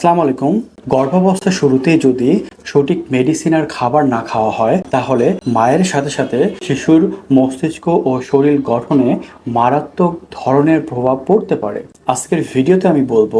আসসালামু আলাইকুম। গর্ভাবস্থার শুরুতেই যদি সঠিক মেডিসিন আর খাবার না খাওয়া হয়, তাহলে মায়ের সাথে সাথে শিশুর মস্তিষ্ক ও শরীর গঠনে মারাত্মক ধরনের প্রভাব পড়তে পারে। আজকের ভিডিওতে আমি বলব,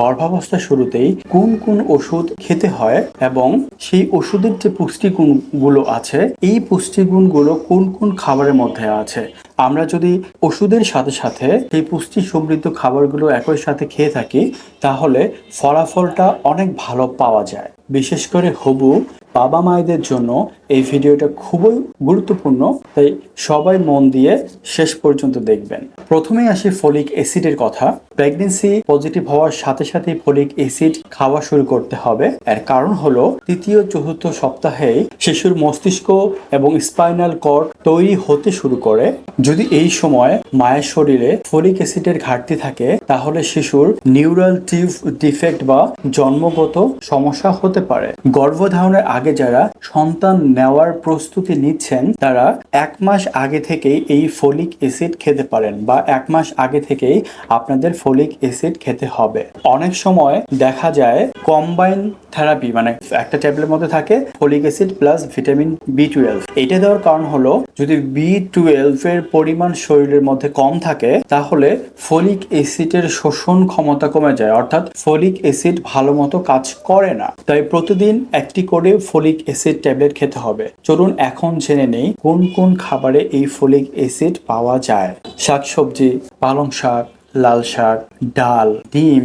গর্ভাবস্থার শুরুতেই কোন কোন ওষুধ খেতে হয় এবং সেই ওষুধের যে পুষ্টিগুণগুলো আছে, এই পুষ্টিগুণগুলো কোন কোন খাবারের মধ্যে আছে। আমরা যদি ওষুধের সাথে সাথে সেই পুষ্টি সমৃদ্ধ খাবারগুলো একই সাথে খেয়ে থাকি, তাহলে ফলাফলটা অনেক ভালো পাওয়া যায়। বিশেষ করে হবু বাবা মায়েদের জন্য এই ভিডিওটা খুবই গুরুত্বপূর্ণ। তাই সবাই মন দিয়ে শেষ পর্যন্ত দেখবেন। প্রথমেই আসি ফলিক অ্যাসিডের কথা। প্রেগনেন্সি পজিটিভ হওয়ার সাথে সাথে ফলিক অ্যাসিড খাওয়া শুরু করতে হবে। এর কারণ হলো তৃতীয় চতুর্থ সপ্তাহে শিশুর মস্তিষ্ক এবং স্পাইনাল কর্ড তৈরি হতে শুরু করে। যদি এই সময় মায়ের শরীরে ফলিক অ্যাসিডের ঘাটতি থাকে, তাহলে শিশুর নিউরাল টিউব ডিফেক্ট বা জন্মগত সমস্যা হতে পারে। গর্ভধারণের আগে যারা সন্তান নেওয়ার প্রস্তুতি নিচ্ছেন, তারা এক মাস আগে থেকেই এই ফলিক অ্যাসিড খেতে পারেন বা এক মাস আগে থেকেই আপনাদের ফলিক অ্যাসিড খেতে হবে। অনেক সময় দেখা যায় কম্বাইন থেরাপি মানে একটা ট্যাবলেটের মধ্যে থাকে folic acid plus vitamin B twelve. এটা দেওয়ার কারণ হলো, যদি বি টুয়েলভ এর পরিমাণ শরীরের মধ্যে কম থাকে, তাহলে ফলিক অ্যাসিডের শোষণ ক্ষমতা কমে যায়, অর্থাৎ ফলিক অ্যাসিড ভালো মতো কাজ করে না। তাই প্রতিদিন একটি করে ফলিক এসিড ট্যাবলেট খেতে হবে। চলুন এখন জেনে নেই কোন কোন খাবারে এই ফলিক এসিড পাওয়া যায়। শাকসবজি পালং শাক লাল শাক ডাল, ডিম,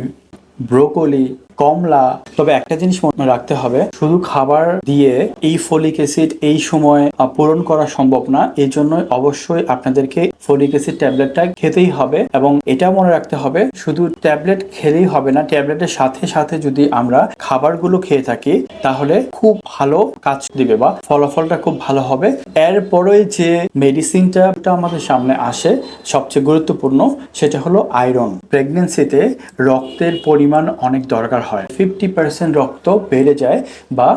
ব্রোকলি কমলা। তবে একটা জিনিস মনে রাখতে হবে, শুধু খাবার দিয়ে এই ফলিক অ্যাসিড এই সময় পূরণ করা সম্ভব না। এই জন্য অবশ্যই আপনাদেরকে ফলিক অ্যাসিড ট্যাবলেটটা খেতেই হবে এবং এটা মনে রাখতে হবে, শুধু ট্যাবলেট খেলেই হবে না, ট্যাবলেটের সাথে সাথে যদি আমরা খাবারগুলো খেয়ে থাকি, তাহলে খুব ভালো কাজ দিবে বা ফলাফলটা খুব ভালো হবে। এরপরে যে মেডিসিনটা আমাদের সামনে আসে, সবচেয়ে গুরুত্বপূর্ণ, সেটা হলো আয়রন। প্রেগনেন্সিতে রক্তের পরিমাণ অনেক দরকার হয়। ফিফটি পার্সেন্ট রক্ত বেড়ে যায় বা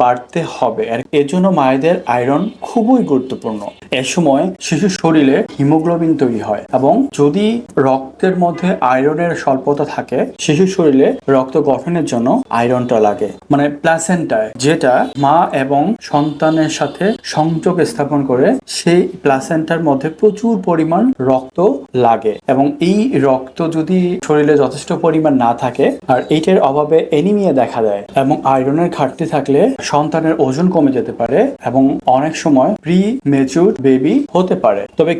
বাড়তে হবে। এজন্য মায়েদের আয়রন খুবই গুরুত্বপূর্ণ। এ সময় শিশুর শরীরে হিমোগ্লোবিন তৈরি হয় এবং যদি রক্তের মধ্যে আয়রনের স্বল্পতা থাকে, শিশুর শরীরে রক্ত গঠনের জন্য আয়রনটা লাগে। মানে প্লাসেন্টায়, যেটা মা এবং সন্তানের সাথে সংযোগ স্থাপন করে, সেই প্লাসেন্টার মধ্যে প্রচুর পরিমাণ রক্ত লাগে এবং এই রক্ত যদি শরীরে যথেষ্ট পরিমাণ না থাকে, আর এইটার অভাবে এনিমিয়া দেখা দেয় এবং আয়রনের ঘাটতি থাকলে সন্তানের ওজন কমে যেতে পারে এবং অনেক সময় প্রি মেচুর বেবি হতে পারে। তবে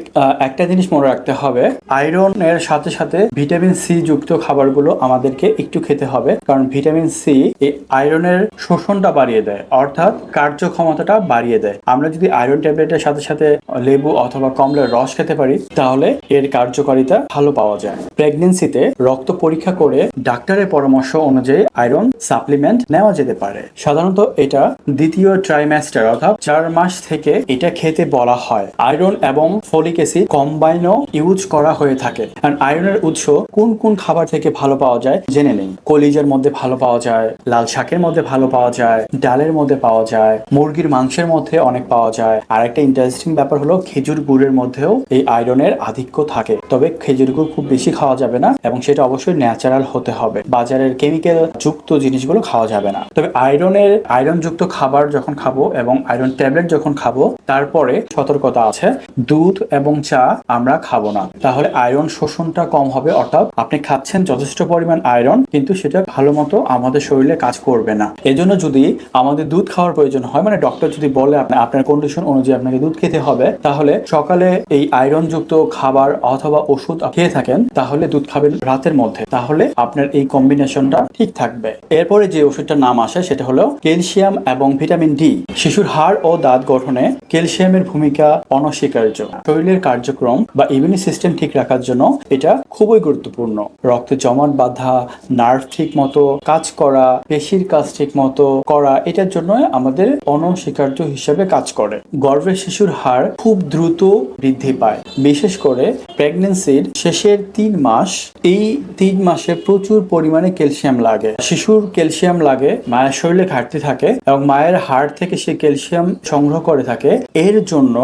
একটা জিনিস মনে রাখতে হবে আয়রনের সাথে সাথে ভিটামিন সি যুক্ত খাবারগুলো আমাদেরকে একটু খেতে হবে, কারণ ভিটামিন সি এই আয়রনের শোষণটা বাড়িয়ে দেয়, অর্থাৎ কার্যক্ষমতাটা বাড়িয়ে দেয়। আমরা যদি আয়রন ট্যাবলেটের সাথে সাথে লেবু অথবা কমলার রস খেতে পারি, তাহলে এর কার্যকারিতা ভালো পাওয়া যায়। প্রেগনেন্সিতে রক্ত পরীক্ষা করে ডাক্তারের পরামর্শ অনুযায়ী আয়রন সাপ্লিমেন্ট নেওয়া যেতে পারে। সাধারণত এটা দ্বিতীয় ট্রাইম্যাস্টার অর্থাৎ চার মাস থেকে এটা খেতে বলা হয়। আয়রন এবং ফলিক অ্যাসিড কম্বাইনও ইউজ করা হয়ে থাকে। কারণ আয়রনের উৎস কোন কোন খাবার থেকে ভালো পাওয়া যায় জেনে কলিজার মধ্যে ভালো পাওয়া যায়, লাল শাকের মধ্যে ভালো পাওয়া যায়, ডালের মধ্যে পাওয়া যায়, মুরগির মাংসের মধ্যে অনেক পাওয়া যায়। আর একটা ইন্টারেস্টিং ব্যাপার হলো খেজুর গুড়ের মধ্যেও এই আয়রনের আধিক্য থাকে। তবে খেজুর গুড় খুব বেশি খাওয়া যাবে না এবং সেটা অবশ্যই ন্যাচারাল হতে হবে। বাজারের কেমিক্যাল যুক্ত জিনিসগুলো খাওয়া যাবে না। তবে আয়রনের আয়রন যুক্ত খাবার যখন খাব এবং আয়রন ট্যাবলেট যখন খাব, তারপরে সতর্কতা আছে। দুধ এবং চা আমরা খাব না। তাহলে আয়রন শোষণটা কম হবে, অর্থাৎ আপনি খাচ্ছেন যথেষ্ট পরিমাণ আয়রন কিন্তু সেটা ভালো মতো আমাদের শরীরে কাজ করবে না। এজন্য যদি আমাদের দুধ খাওয়ার প্রয়োজন হয় মানে ডক্টর যদি বলে আপনি আপনার কন্ডিশন অনুযায়ী আপনাকে দুধ খেতে হবে, তাহলে সকালে এই আয়রন যুক্ত খাবার অথবা ওষুধ খেয়ে থাকেন, তাহলে দুধ খাবেন রাতের মধ্যে। তাহলে আপনার এই কম্বিনেশনটা ঠিক থাকবে। এরপরে যে ওষুধটার নাম আসে, সেটা হলো ক্যালসিয়াম এবং ভিটামিন ডি। শিশুর হাড় ও দাঁত গঠনে ক্যালসিয়ামের ভূমিকা অনস্বীকার্য। শরীরের কার্যক্রম বা ইমিউনি সিস্টেম ঠিক রাখার জন্য এটা খুবই গুরুত্বপূর্ণ। রক্ত জমাট বাঁধা নার্ভ ঠিক মতো কাজ করা, পেশির কাজ ঠিক মতো করা, এটার জন্য আমাদের অনস্বীকার্য হিসেবে কাজ করে। গর্ভের শিশুর হার খুব দ্রুত বৃদ্ধি পায়। বিশেষ করে প্রেগনেন্সির শেষের তিন মাস, এই তিন মাসে প্রচুর পরিমাণে ক্যালসিয়াম লাগে। শিশুর ক্যালসিয়াম লাগে, মায়ের শরীরে ঘাটতি থাকে এবং মায়ের হাড় থেকে সে ক্যালসিয়াম সংগ্রহ করে থাকে। এর জন্য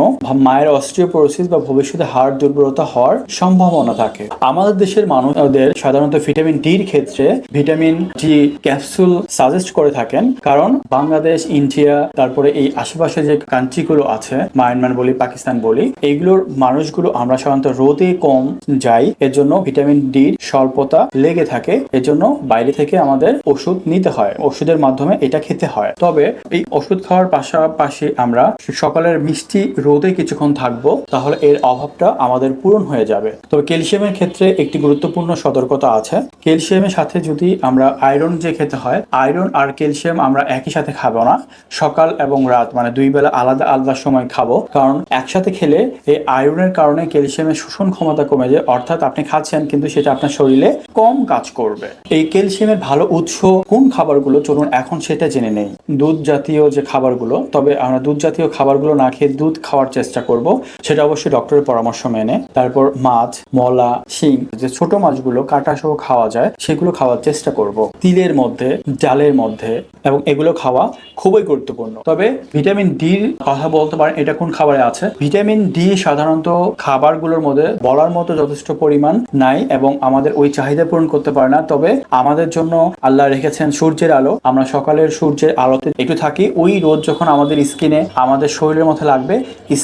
মায়ের অস্ট্রিওপোরোসিস বা ভবিষ্যতে হাড় দুর্বলতা হওয়ার সম্ভাবনা থাকে। আমাদের দেশের মানুষদের সাধারণত ভিটামিন ডির ক্ষেত্রে ভিটামিন ডি ক্যাপসুল সাজেস্ট করে থাকেন। কারণ বাংলাদেশ, ইন্ডিয়া, তারপরে এই আশেপাশে যে কান্ট্রিগুলো আছে, মায়ানমার বলি, পাকিস্তান বলি, এইগুলোর মানুষগুলো আমরা সাধারণত রোদে কম যাই এর জন্য ভিটামিন ডির স্বল্পতা লেগে থাকে। এর জন্য বাইরে থেকে আমাদের ওষুধ নিতে হয়। ওষুধের মাধ্যমে এটা খেতে হয়। তবে এই ওষুধ খাওয়ার পাশাপাশি আমরা সকালের মিষ্টি রোদে কিছুক্ষণ থাকব, তাহলে এর অভাবটা আমাদের পূরণ হয়ে যাবে। তবে ক্যালসিয়ামের ক্ষেত্রে একটি গুরুত্বপূর্ণ সতর্কতা আছে। ক্যালসিয়ামের সাথে যদি আমরা আয়রন যে খেতে হয়, আয়রন আর ক্যালসিয়াম আমরা একই সাথে খাব না। সকাল এবং রাত মানে দুই বেলা আলাদা আলাদা সময় খাব। কারণ একসাথে খেলে এই আয়রনের কারণে ক্যালসিয়ামের শোষণ ক্ষমতা কমে যায়। অর্থাৎ আপনি খাচ্ছেন, কিন্তু সেটা আপনার শরীরে কম কাজ করবে। এই ক্যালসিয়ামের ভালো উৎস কোন খাবারগুলো? চলুন এখন সেটা জেনে নেই। দুধ জাতীয় যে খাবারগুলো, তবে আমরা দুধ জাতীয় খাবারগুলো না খেয়ে দুধ খাওয়ার চেষ্টা করব। সেটা অবশ্যই ডক্টরের পরামর্শ মেনে। তারপর মাছ, মলা, শিং, যে ছোট মাছগুলো কাটা সহ খাওয়া যায়, সেগুলো খাওয়ার চেষ্টা করব। তিলের মধ্যে, ডালের মধ্যে এবং এগুলো খাওয়া খুবই গুরুত্বপূর্ণ। তবে ভিটামিন ডির কথা বলতে পারেন, এটা কোন খাবারে আছে? ভিটামিন ডি সাধারণত খাবারগুলোর মধ্যে বলার মতো যথেষ্ট পরিমাণ নাই এবং আমাদের ওই চাহিদা পূরণ করতে পারে না। তবে আমাদের জন্য আল্লাহ রেখেছেন সূর্যের আলো। আমরা সকালের সূর্যের আলোতে একটু থাকি। ওই রোদ যখন আমাদের স্কিনে, আমাদের শরীরের মধ্যে লাগবে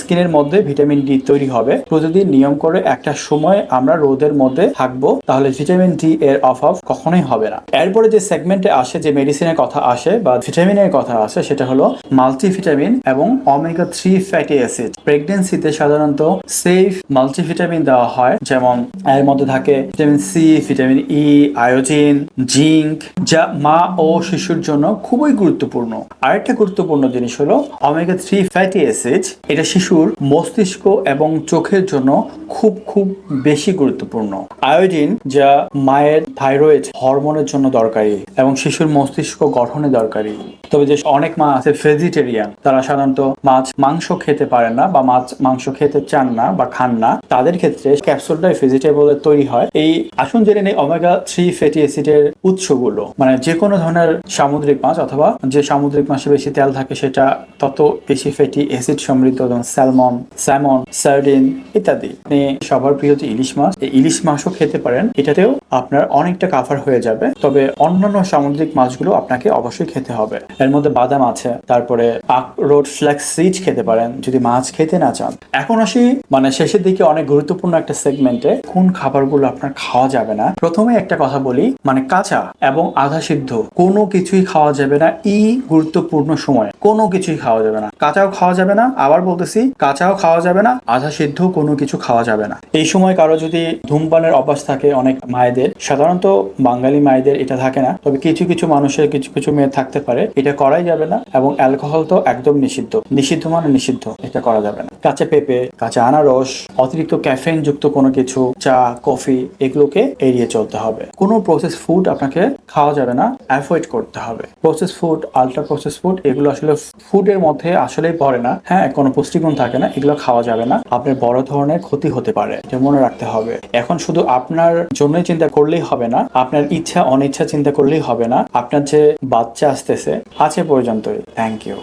স্কিনের মধ্যে ভিটামিন ডি তৈরি হবে। প্রতিদিন নিয়ম করে একটা সময় আমরা রোদের মধ্যে থাকব, তাহলে ভিটামিন ডি এর অভাব কখনোই হবে না। এরপরে যে সেগমেন্টে আসে, যে মেডিসিনের কথা আসে বা ভিটামিনের কথা আসে, সেটা হলো মাল্টিভিটামিন এবং অমেগা থ্রি ফ্যাটি অ্যাসিড প্রেগনেন্সিতে সাধারণত সেফ মাল্টিভিটামিন দেওয়া হয়, যেমন এর মধ্যে থাকে vitamin C vitamin E iodine zinc যা মা ও শিশুর জন্য খুবই গুরুত্বপূর্ণ। আরেকটা গুরুত্বপূর্ণ জিনিস হলো অমেগা থ্রি ফ্যাটি অ্যাসিড এটা শিশুর মস্তিষ্ক এবং চোখের জন্য খুব খুব বেশি গুরুত্বপূর্ণ। আয়োডিন, যা মায়ের থাইরয়েড হরমোনের জন্য দরকারি এবং শিশুর মস্তিষ্ক গঠনে দরকারি। তবে যে অনেক মা আছে, ভেজিটেরিয়ান, তারা সাধারণত মাছ, মাংস খেতে পারে না বা মাছ, মাংস খেতে চান না বা খান না। তাদের ক্ষেত্রে ক্যাপসুলটাই ভেজিটেবল তৈরি হয়। এই আসুন জেনে নেই ওমেগা থ্রি ফ্যাটি অ্যাসিডের উৎসগুলো। মানে যে কোনো ধরনের সামুদ্রিক মাছ অথবা যে সামুদ্রিক মাছে বেশি তেল থাকে, সেটা তত বেশি ফ্যাটি অ্যাসিড সমৃদ্ধ যেমন স্যালমন স্যামন সার্ডিন ইত্যাদি। আপনি সবার প্রিয় যে ইলিশ মাছ, এই ইলিশ মাছও খেতে পারেন। এটাতেও আপনার অনেকটা কাভার হয়ে যাবে। তবে অন্যান্য সামুদ্রিক মাছগুলো আপনাকে অবশ্যই খেতে হবে। এর মধ্যে বাদাম আছে, তারপরে আখরোট ফ্ল্যাক্স সিড খেতে পারেন, যদি মাছ খেতে না চান। এখন আসি মানে শেষের দিকে অনেক গুরুত্বপূর্ণ একটা সেগমেন্টে কোন খাবারগুলো আপনার খাওয়া যাবে না। প্রথমে একটা কথা বলি মানে কাঁচা এবং আধা সিদ্ধ, কোনো কিছুই খাওয়া যাবে না ই গুরুত্বপূর্ণ সময়। কোনো কিছুই খাওয়া যাবে না। কাঁচাও খাওয়া যাবে না, আবার বলতেছি, কাঁচাও খাওয়া যাবে না, আধা সিদ্ধ, কোনো কিছু খাওয়া যাবে না। এই সময় কারও যদি ধূমপানের অভ্যাস থাকে, অনেক মায়েদের সাধারণত বাঙালি মায়েদের এটা থাকে না। তবে কিছু কিছু মানুষের কিছু কিছু মেয়ে থাকতে পারে। এটা করাই যাবে না এবং অ্যালকোহল তো একদম নিষিদ্ধ। নিষিদ্ধ মানে নিষিদ্ধ। এটা করা যাবে না। কাঁচা পেঁপে, কাঁচা আনারস, অতিরিক্ত ক্যাফেইন যুক্ত কোনো কিছু, চা, কফি, এগুলোকে এড়িয়ে চলতে হবে। কোনো প্রসেস ফুড আপনাকে খাওয়া যাবে না। অ্যাভয়েড করতে হবে। Process food ultra process food এগুলো আসলে ফুডের মধ্যে আসলেই পড়ে না। হ্যাঁ কোনো পুষ্টিগুণ থাকে না। এগুলো খাওয়া যাবে না। আপনার বড় ধরনের ক্ষতি হতে পারে। এটা মনে রাখতে হবে। এখন শুধু আপনার জন্যই চিন্তা করলেই হবে না। আপনার ইচ্ছা, অনিচ্ছা চিন্তা করলেই হবে না। আপনার যে বাচ্চা আসতেছে, আছে পর্যন্তই। Thank you